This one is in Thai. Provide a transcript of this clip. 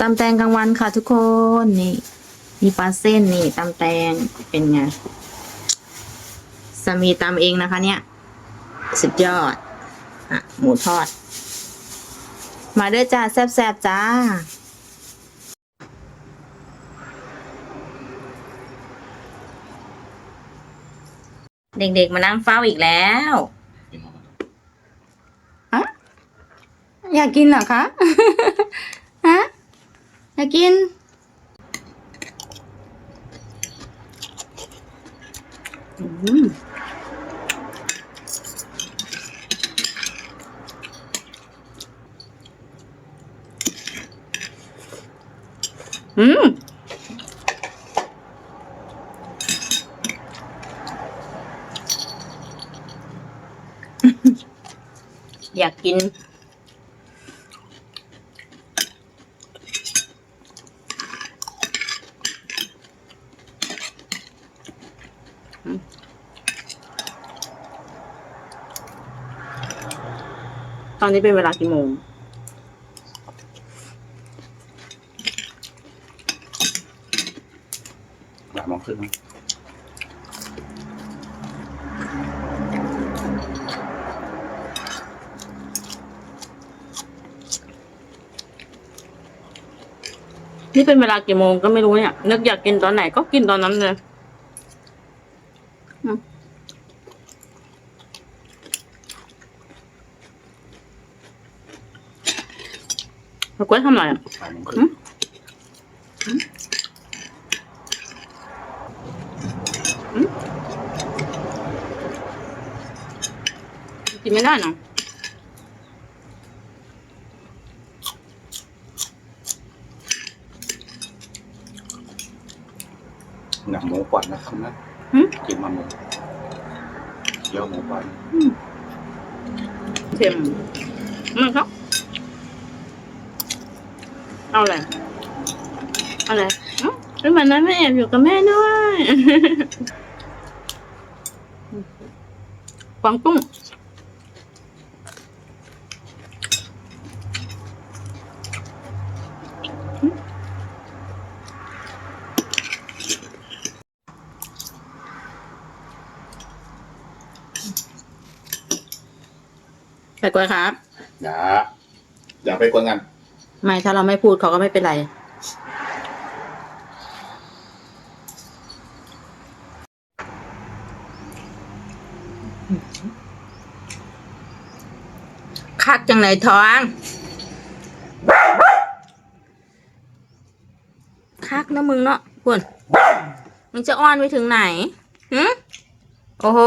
ตำแตงกลางวันค่ะทุกคนนี่ มีปลาเส้นนี่ตำแตงเป็นไงสามีตำเองนะคะ เนี่ย สุดยอดอะหมูทอด มาเด้อจ้าแซ่บๆจ้าเด็กๆ มานั่งเฝ้าอีกแล้วอะอยากกินเหรอคะฮะ อยากกิน อืมอืม อยากกิน ตอนนี้เป็นเวลากี่โมงหลายโมงครึ่งนะนี่เป็นเวลากี่โมงก็ไม่รู้เนี่ย นึกอยากกินตอนไหนก็กินตอนนั้นเลย อืมแล้วกล้วยทำอะไรอะห ลายโมงครึ่งกินไม่ได้นะหนังหมูกวันนะครับนะหึ กินมาหมูเยอะหมูกวันเค็มมันครับเอาอะไรเอาอะไรอ๋อเป็นวันนั้นแม่แอบอยู่กับแม่ด้วย กวางตุ้ง ไปกล้วยครับ อย่าอย่าไปกวนกัน ไม่ถ้าเราไม่พูดเขาก็ไม่เป็นไร คักจังไหนท้อง คักนะมึงเนาะคุณมึงจะอ้อนไปถึงไหนหืมโอ้โห